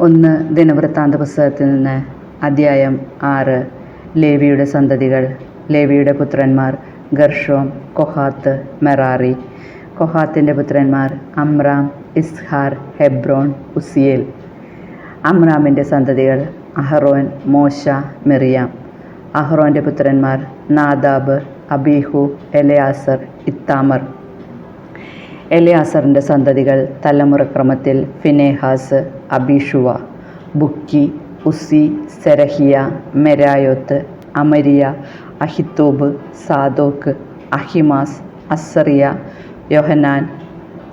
ഒന്ന് ദിനവൃത്താന്ത പുസ്തകത്തിൽ നിന്ന് അധ്യായം ആറ്. ലേവിയുടെ സന്തതികൾ. ലേവിയുടെ പുത്രന്മാർ ഗർഷോം കൊഹാത്ത് മെറാറി. കൊഹാത്തിന്റെ പുത്രന്മാർ അമ്രാം ഇസ്ഹാർ ഹെബ്രോൺ ഉസിയേൽ. അമ്രാമിന്റെ സന്തതികൾ അഹ്റോൻ മോശ മെറിയാം. അഹ്റോന്റെ പുത്രന്മാർ നാദാബ് അബീഹു എലയാസർ ഇത്താമർ. എലയാസറിന്റെ സന്തതികൾ തലമുറക്രമത്തിൽ Phinehas Abishua Bukki Uzzi Zerahiah Meraioth Amariah Ahitub Zadok Ahimaaz Azariah Johanan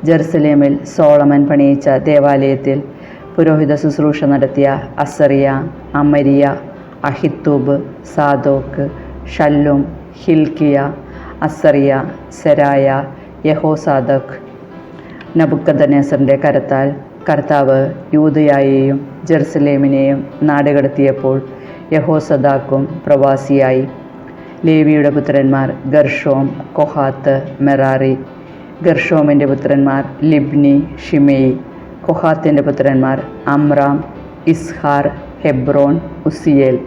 ജെറുസലേമിൽ സോളമൻ പണിയിച്ച ദേവാലയത്തിൽ പുരോഹിത ശുശ്രൂഷ നടത്തിയ Azariah Amariah Ahitub Zadok Shallum Hilkiah Azariah Seraiah Jehozadak നബുക്കദനേസറിന്റെ കരത്താൽ കർത്താവ് യൂതയായെയും ജെറുസലേമിനെയും നാടുകടത്തിയപ്പോൾ യഹോസദാക്കും പ്രവാസിയായി. ലേവിയുടെ പുത്രന്മാർ ഗർഷോം കൊഹാത്ത് മെറാറി. ഗർഷോമിന്റെ പുത്രന്മാർ ലിബ്നി ഷിമേയി കൊഹാത്തിന്റെ പുത്രന്മാർ അമ്രാം ഇസ്ഹാർ ഹെബ്രോൺ ഉസിയേൽ.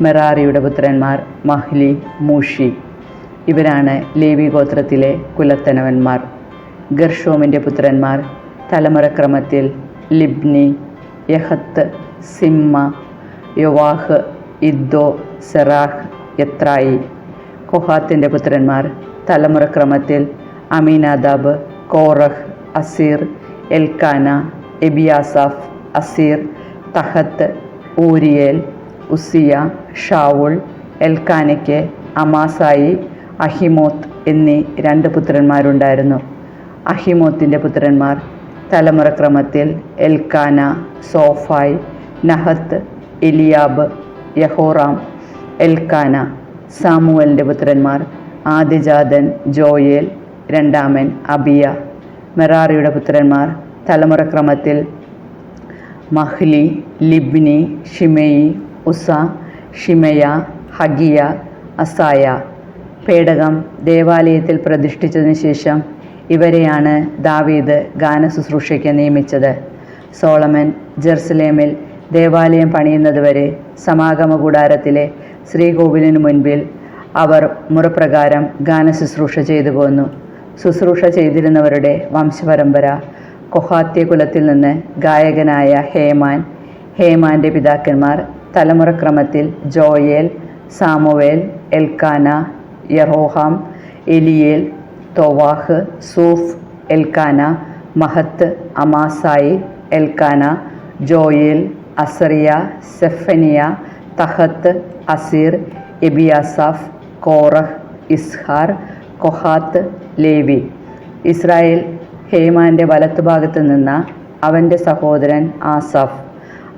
മെറാറിയുടെ പുത്രന്മാർ മഹ്ലി മൂഷി. ഇവരാണ് ലേവി ഗോത്രത്തിലെ കുലത്തനവന്മാർ. ഗർഷോമിന്റെ പുത്രന്മാർ. തലമുറക്രമത്തിൽ ലിബ്നി യഹത്ത് സിമ്മ യൊവാഹ് ഇദ്ദോ സെറാഹ് യത്രായി. കൊഹാത്തിന്റെ പുത്രന്മാർ. തലമുറക്രമത്തിൽ Amminadab Korah Assir Elkanah Ebiasaph Assir Tahath Uriel Uzziah Shaul എൽക്കാനയ്ക്ക് Amasai Ahimoth എന്നീ രണ്ട് പുത്രന്മാരുണ്ടായിരുന്നു. അഹിമോത്തിന്റെ പുത്രന്മാർ. തലമുറക്രമത്തിൽ Elkanah Zophai Nahath Eliab Jeroham Elkanah സാമുവലിന്റെ പുത്രന്മാർ. ആദിജാതൻ ജോയേൽ രണ്ടാമൻ അബിയ. മെറാറിയുടെ പുത്രന്മാർ. തലമുറക്രമത്തിൽ Mahli Libni Shimei Uzzah Shimea Haggiah Asaiah. പേടകം ദേവാലയത്തിൽ പ്രതിഷ്ഠിച്ചതിന് ശേഷം ഇവരെയാണ് ദാവീദ് ഗാന ശുശ്രൂഷയ്ക്ക് നിയമിച്ചത്. സോളമൻ ജെറുസലേമിൽ ദേവാലയം പണിയുന്നതുവരെ സമാഗമ കൂടാരത്തിലെ ശ്രീകോവിലിനു മുൻപിൽ അവർ മുറപ്രകാരം ഗാന ശുശ്രൂഷ ചെയ്തു പോന്നു ശുശ്രൂഷ ചെയ്തിരുന്നവരുടെ വംശപരമ്പര കൊഹാത്യ കുലത്തിൽ നിന്ന് ഗായകനായ ഹേമാൻ ഹേമാന്റെ പിതാക്കന്മാർ തലമുറക്രമത്തിൽ Joel Samuel Elkanah Jeroham Eliel Toah Zuph Elkanah Mahath Amasai Elkanah Joel Azariah Zephaniah Tahath Assir Ebiasaph Korah Izhar Kohath Levi. Israel ഹേമാന്റെ വലത്തുഭാഗത്ത് നിന്ന അവന്റെ സഹോദരൻ ആസാഫ്.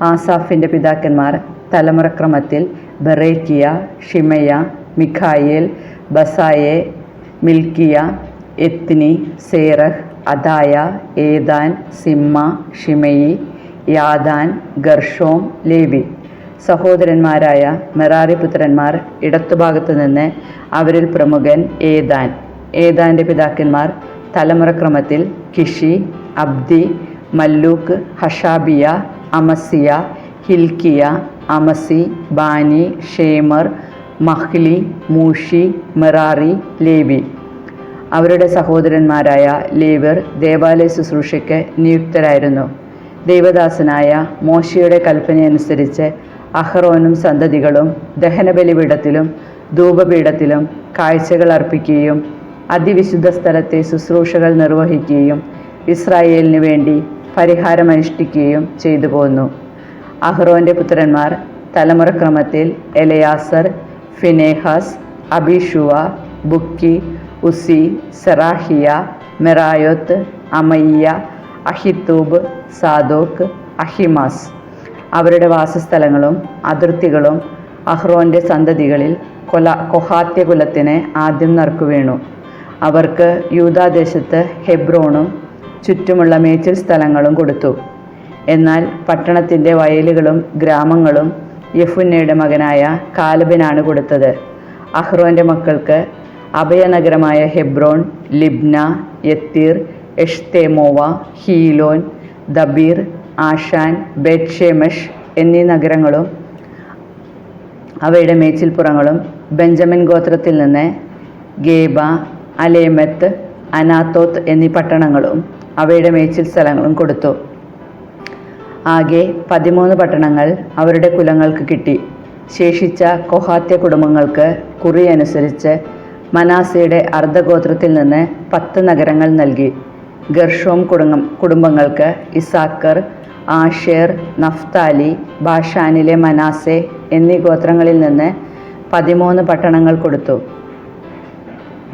ആസാഫിന്റെ പിതാക്കന്മാർ തലമുറക്രമത്തിൽ ബറേക്കിയ ഷിമയ Mikhail ബസായെ Malchiah Ethni Zerah Adaiah Ethan Zimmah Shimei യാദാൻ Gershom Levi. സഹോദരന്മാരായ Merari പുത്രന്മാർ ഇടത്തുഭാഗത്തു നിന്ന് അവരിൽ പ്രമുഖൻ Ethan ഏതാന്റെ പിതാക്കന്മാർ തലമുറക്രമത്തിൽ Kishi Abdi Malluch Hashabiah Amaziah Hilkiah Amzi Bani Shamer Mahli Mushi Merari Levi. അവരുടെ സഹോദരന്മാരായ ലേവർ ദേവാലയ ശുശ്രൂഷയ്ക്ക് നിയുക്തരായിരുന്നു. ദൈവദാസനായ മോശയുടെ കൽപ്പനയനുസരിച്ച് അഹ്റോനും സന്തതികളും ദഹനബലിപീഠത്തിലും ധൂപപീഠത്തിലും കാഴ്ചകൾ അർപ്പിക്കുകയും അതിവിശുദ്ധ സ്ഥലത്തെ ശുശ്രൂഷകൾ നിർവഹിക്കുകയും ഇസ്രായേലിന് വേണ്ടി പരിഹാരമനുഷ്ഠിക്കുകയും ചെയ്തു പോന്നു. അഹ്റോന്റെ പുത്രന്മാർ തലമുറക്രമത്തിൽ എലയാസർ ഫിനേഹാസ് അബിഷുവ ബുക്കി ഉസി സെറാഹിയ മെറായോത്ത് അമയ്യ അഹിത്തൂബ് സാദോക്ക് അഹിമാസ്. അവരുടെ വാസസ്ഥലങ്ങളും അതിർത്തികളും അഹ്റോന്റെ സന്തതികളിൽ കൊല കൊഹാത്യ കുലത്തിന് ആദ്യം നർക്കു വീണു. അവർക്ക് യൂതാദേശത്ത് ഹെബ്രോണും ചുറ്റുമുള്ള മേച്ചിൽ സ്ഥലങ്ങളും കൊടുത്തു. എന്നാൽ പട്ടണത്തിന്റെ വയലുകളും ഗ്രാമങ്ങളും യഫുന്നയുടെ മകനായ കാലബിനാണ് കൊടുത്തത്. അഹ്റോന്റെ മക്കൾക്ക് അഭയനഗരമായ Hebron Libnah Jattir Eshtemoa Hilen Debir Ashan Beth Shemesh എന്നീ നഗരങ്ങളും അവയുടെ മേച്ചിൽപ്പുറങ്ങളും ബെഞ്ചമിൻ ഗോത്രത്തിൽ നിന്ന് ഗേബ അലേമത്ത് അനാത്തോത്ത് എന്നീ പട്ടണങ്ങളും അവയുടെ മേച്ചിൽ സ്ഥലങ്ങളും കൊടുത്തു. ആകെ പതിമൂന്ന് പട്ടണങ്ങൾ അവരുടെ കുലങ്ങൾക്ക് കിട്ടി. ശേഷിച്ച കൊഹാത്യ കുടുംബങ്ങൾക്ക് കുറി അനുസരിച്ച് മനാസയുടെ അർദ്ധഗോത്രത്തിൽ നിന്ന് പത്ത് നഗരങ്ങൾ നൽകി. ഗർഷോം കുടുംബം കുടുംബങ്ങൾക്ക് ഇസാക്കർ ആഷേർ നഫ്താലി ബാഷാനിലെ മനാസെ എന്നീ ഗോത്രങ്ങളിൽ നിന്ന് പതിമൂന്ന് പട്ടണങ്ങൾ കൊടുത്തു.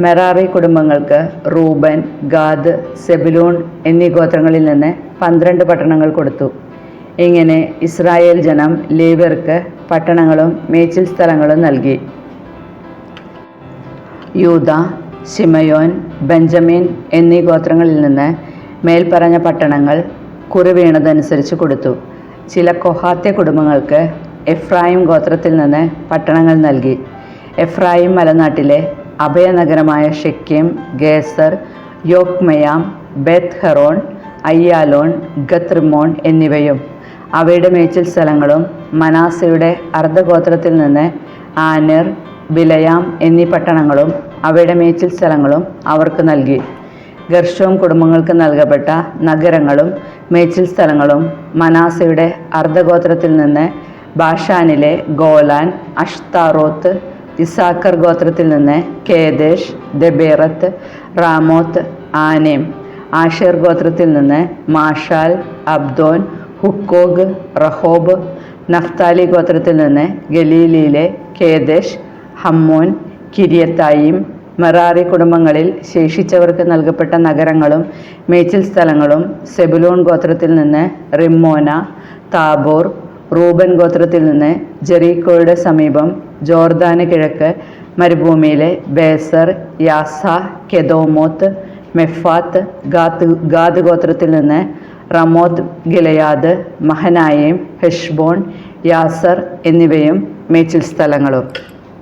മെറാറി കുടുംബങ്ങൾക്ക് റൂബൻ ഗാദ് സെബിലൂൺ എന്നീ ഗോത്രങ്ങളിൽ നിന്ന് പന്ത്രണ്ട് പട്ടണങ്ങൾ കൊടുത്തു. ഇങ്ങനെ ഇസ്രായേൽ ജനം ലേവ്യർക്ക് പട്ടണങ്ങളും മേച്ചിൽ സ്ഥലങ്ങളും നൽകി. യൂത ശിമയോൻ ബെഞ്ചമിൻ എന്നീ ഗോത്രങ്ങളിൽ നിന്ന് മേൽപ്പറഞ്ഞ പട്ടണങ്ങൾ കുറിവീണതനുസരിച്ച് കൊടുത്തു. ചില കൊഹാത്യ കുടുംബങ്ങൾക്ക് എഫ്രായിം ഗോത്രത്തിൽ നിന്ന് പട്ടണങ്ങൾ നൽകി. എഫ്രായിം മലനാട്ടിലെ അഭയനഗരമായ Shechem Gezer Jokmeam Beth Horon Aijalon Gath Rimmon എന്നിവയും അവയുടെ മേച്ചിൽ സ്ഥലങ്ങളും മനാസയുടെ അർദ്ധഗോത്രത്തിൽ നിന്ന് ആനിർ ബിലയാം എന്നീ പട്ടണങ്ങളും അവയുടെ മേച്ചിൽ സ്ഥലങ്ങളും അവർക്ക് നൽകി. ഗർഷവും കുടുംബങ്ങൾക്ക് നൽകപ്പെട്ട നഗരങ്ങളും മേച്ചിൽ സ്ഥലങ്ങളും മനാസയുടെ അർദ്ധഗോത്രത്തിൽ നിന്ന് ബാഷാനിലെ ഗോലാൻ അഷ്താറോത്ത് ഇസാക്കർ ഗോത്രത്തിൽ നിന്ന് കേദേശ് ദബേറത്ത് റാമോത്ത് ആനേം ആഷേർ ഗോത്രത്തിൽ നിന്ന് മാഷാൽ അബ്ദോൻ ഹുക്കോഗ് റഹോബ് നഫ്താലി ഗോത്രത്തിൽ നിന്ന് ഗലീലിയിലെ കേദേശ് ഹമ്മോൻ കിരിയത്തായിം മെറാറി കുടുംബങ്ങളിൽ ശേഷിച്ചവർക്ക് നൽകപ്പെട്ട നഗരങ്ങളും മേച്ചിൽ സ്ഥലങ്ങളും സെബുലോൺ ഗോത്രത്തിൽ നിന്ന് റിമ്മോന താബോർ റൂബൻ ഗോത്രത്തിൽ നിന്ന് ജെറീക്കോയുടെ സമീപം ജോർദാന് കിഴക്ക് മരുഭൂമിയിലെ ബേസർ യാസ കെദോമോത്ത് മെഫാത്ത് ഗാത്ത് ഗാദ് ഗോത്രത്തിൽ നിന്ന് റമോത്ത് ഗിലയാദ് മഹനായേം ഹെഷ്ബോൺ യാസർ എന്നിവയും മേച്ചിൽ സ്ഥലങ്ങളും.